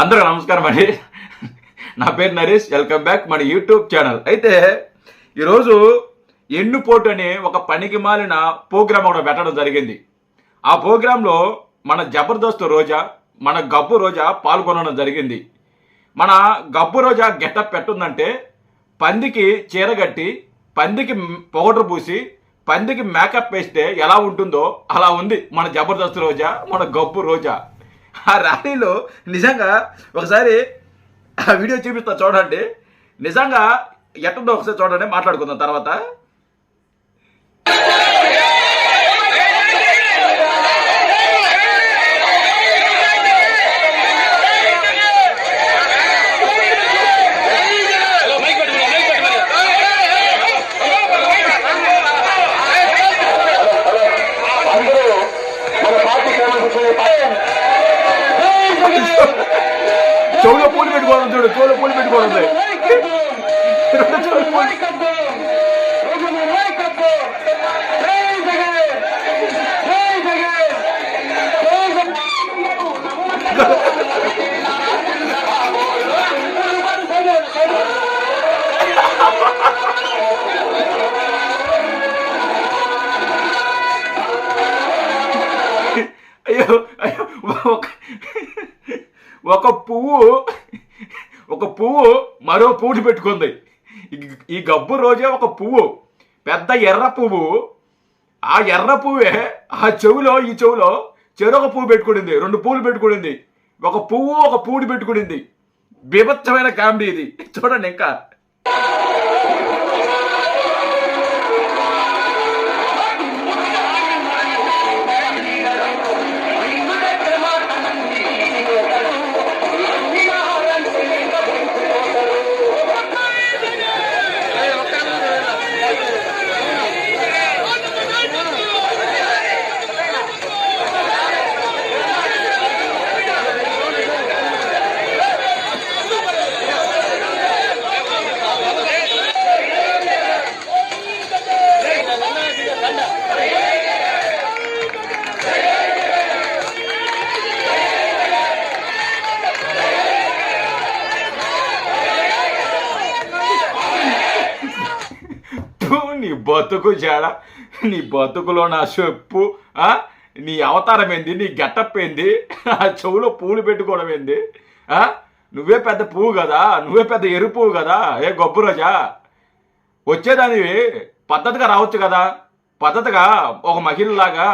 అందరూ నమస్కారం అండి. నా పేరు నరేష్ వెల్కమ్ బ్యాక్ మన యూట్యూబ్ ఛానల్. అయితే ఈరోజు ఎన్నుపోటు అనే ఒక పనికి మాలిన ప్రోగ్రామ్ ఒకటి పెట్టడం జరిగింది. ఆ ప్రోగ్రాంలో మన జబర్దస్త్ రోజా మన గబ్బు రోజా పాల్గొనడం జరిగింది. మన గబ్బు రోజా గెటప్ పెట్టుందంటే పందికి చీర కట్టి పందికి పౌడర్ పూసి పందికి మేకప్ వేస్తే ఎలా ఉంటుందో అలా ఉంది మన జబర్దస్త్ రోజా మన గబ్బు రోజా. ఆ ర్యాలీలో నిజంగా ఒకసారి ఆ వీడియో చూపిస్తా చూడండి. నిజంగా ఎట్టుందో ఒకసారి చూడండి మాట్లాడుకుందాం తర్వాత. శ్రేణులకు చెవులో పూలు పెట్టుకోవడం చూడు చెవులో పూలు పెట్టుకోవడం ఉంది. ఒక ఒక పువ్వు ఒక పువ్వు మరో పువ్వుని పెట్టుకుంది. ఈ- గబ్బు రోజే ఒక పువ్వు పెద్ద ఎర్ర పువ్వు. ఆ ఎర్ర పువ్వే ఆ చెవులో ఈ చెవులో చెరొక పువ్వు పెట్టుకునింది రెండు పువ్వులు పెట్టుకునింది. ఒక పువ్వు ఒక పూడి పెట్టుకునింది. బీభత్సమైన కామెడీ ఇది. చూడండి ఇంకా. బతుకు జాడ నీ బతుకులో నా చెప్పు నీ అవతారం ఏంది నీ గెటప్ ఏంది ఆ చెవులో పూలు పెట్టుకోవడం ఏంది నువ్వే పెద్ద పువ్వు కదా నువ్వే పెద్ద ఎరుపు పువ్వు కదా ఏ గొప్ప రోజా వచ్చేదానివి పద్ధతిగా రావచ్చు కదా పద్ధతిగా ఒక మహిళలాగా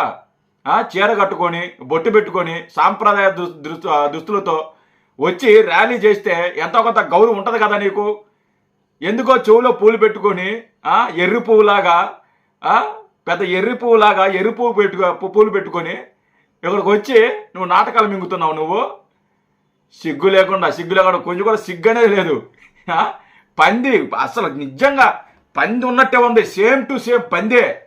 చీర కట్టుకొని బొట్టు పెట్టుకొని సాంప్రదాయ దుస్తు- దుస్తులతో వచ్చి ర్యాలీ చేస్తే ఎంతో కొంత గౌరవం ఉంటుంది కదా నీకు? ఎందుకో చెవులో పూలు పెట్టుకొని ఎర్రి పువ్వులాగా పెద్ద ఎర్రి పువ్వులాగా ఎర్రి పువ్వు పెట్టుకో పూలు పెట్టుకొని ఇక్కడికి వచ్చి నువ్వు నాటకాలు మింగుతున్నావు నువ్వు. సిగ్గు లేకుండా సిగ్గు లేకుండా కొంచెం కూడా సిగ్గు అనేది లేదు. పంది అసలు నిజంగా పంది ఉన్నట్టే ఉంది. సేమ్ టు సేమ్ పందే.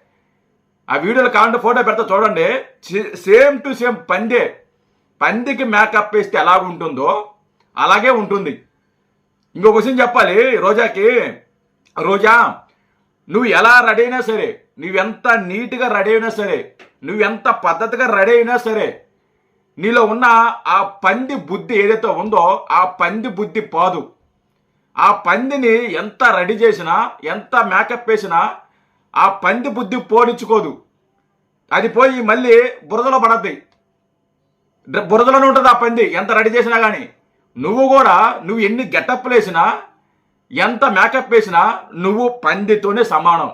ఆ వీడియోలో కావాలంటే ఫోటో పెడతా చూడండి. సే- సేమ్ టు సేమ్ పందే. పందికి మేకప్ వేస్తే ఎలాగుంటుందో అలాగే ఉంటుంది. ఇంకో క్వశ్చన్ చెప్పాలి. రోజాకి. రోజా నువ్వు ఎలా రెడీ అయినా సరే నువ్వెంత నీట్గా రెడీ అయినా సరే నువ్వెంత పద్ధతిగా రెడీ అయినా సరే నీలో ఉన్న ఆ పంది బుద్ధి ఏదైతే ఉందో ఆ పంది బుద్ధి పాదు. ఆ పందిని ఎంత రెడీ చేసినా ఎంత మేకప్ వేసినా ఆ పంది బుద్ధి పోనిచ్చుకోదు. అది పోయి మళ్ళీ బురదలో పడద్ది. బురదలోనే ఉంటుంది ఆ పంది. ఎంత రెడీ చేసినా కానీ నువ్వు కూడా నువ్వు ఎన్ని గెటప్లు వేసినా ఎంత మేకప్ వేసినా నువ్వు పందితోనే సమానం.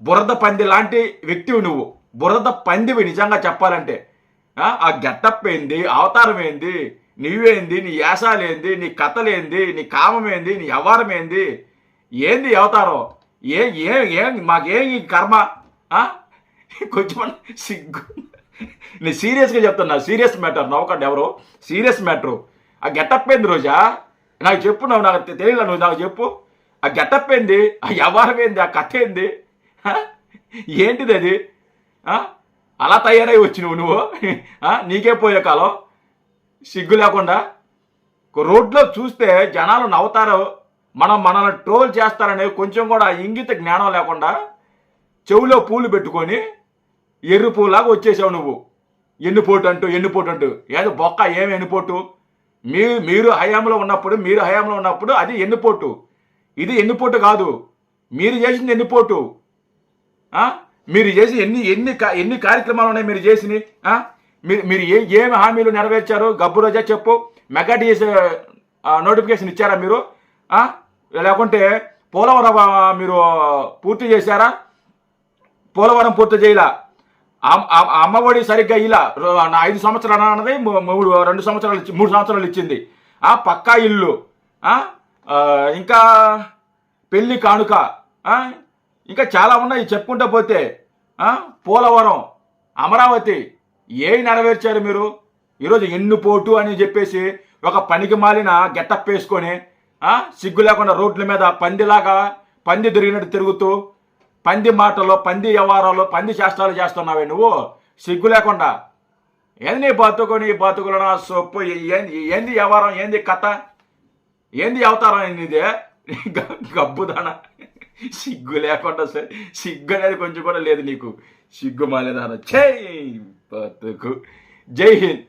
బురద పంది లాంటి వ్యక్తివి నువ్వు. బురద పందివి నిజంగా చెప్పాలంటే. ఆ, గెటప్ ఏంది? అవతారం ఏంది? నువ్వేంది? నీ యాసాలేంది నీ కథలేంది? నీ కామమేంది? నీ వ్యవహారం ఏంది ఏంది అవతారం? ఏ ఏం ఏం మాకేం ఈ కర్మ? కొంచెం సిగ్గు. నేను సీరియస్గా చెప్తున్నా. సీరియస్ మ్యాటర్ నవ్వకండి ఎవరు. Serious matter. ఆ గెటప్ ఏంది రోజా? నాకు చెప్పు నువ్వు నాకు తెలియదు నువ్వు నాకు చెప్పు. ఆ గెటప్ ఏంది? ఆ వ్యవహారం ఏంది? ఆ కథ ఏంది? ఏంటిది అది? అలా తయారై వచ్చి నువ్వు? నువ్వు నీకే పోయే కాలం. సిగ్గు లేకుండా. రోడ్లో చూస్తే జనాలు నవ్వుతారు. మనం మనల్ని ట్రోల్ చేస్తారనే కొంచెం కూడా ఇంగిత జ్ఞానం లేకుండా చెవులో పూలు పెట్టుకొని ఎర్రి పూలాగా వచ్చేసావు నువ్వు. ఎన్నుపోటు అంటూ ఎన్నుపోటు అంటూ. ఏదో బొక్క ఏమి ఎన్నుపోటు? మీరు మీరు హయాంలో ఉన్నప్పుడు మీరు హయాంలో ఉన్నప్పుడు అది ఎన్నుపోటు. ఇది ఎన్నుపోటు కాదు. మీరు చేసింది ఎన్నుపోటు. మీరు చేసి ఎన్ని ఎన్ని ఎన్ని కార్యక్రమాలు ఉన్నాయి మీరు చేసిన? మీరు మీరు ఏ ఏమి హామీలు నెరవేర్చారు గబ్బు రోజా చెప్పు. మెగా డిఎస్ నోటిఫికేషన్ ఇచ్చారా మీరు? లేకుంటే పోలవరం మీరు పూర్తి చేశారా? పోలవరం పూర్తి చేయలా? అమ్మఒడి సరిగ్గా ఇలా ఐదు సంవత్సరాలు అన్నది మూ- మూడు రెండు సంవత్సరాలు ఇచ్చి- మూడు సంవత్సరాలు ఇచ్చింది. ఆ పక్కా ఇల్లు ఇంకా పెళ్ళి కానుక ఇంకా చాలా ఉన్నాయి చెప్పుకుంటూ పోతే పోలవరం అమరావతి ఏ నెరవేర్చారు మీరు? ఈరోజు ఎన్నుపోటు అని చెప్పేసి ఒక పనికి మాలిన గెటప్ వేసుకొని సిగ్గు లేకుండా రోడ్ల మీద పందిలాగా పంది తిరిగినట్టు తిరుగుతూ పంది మాటలో పంది వ్యవహారాలు పంది శాస్త్రాలు చేస్తున్నావే నువ్వు. సిగ్గు లేకుండా. ఏంది నీ బతుకు నీ బతుకులు నా సొప్పు ఏంది ఏంది వ్యవహారం ఏంది కథ? ఏంది అవతారం ఇదే గ- గబ్బుదాన సిగ్గు లేకుండా సరే సిగ్గు అనేది కొంచెం కూడా లేదు నీకు. సిగ్గు మాలేదాన. జై బతుకు. జై హింద్.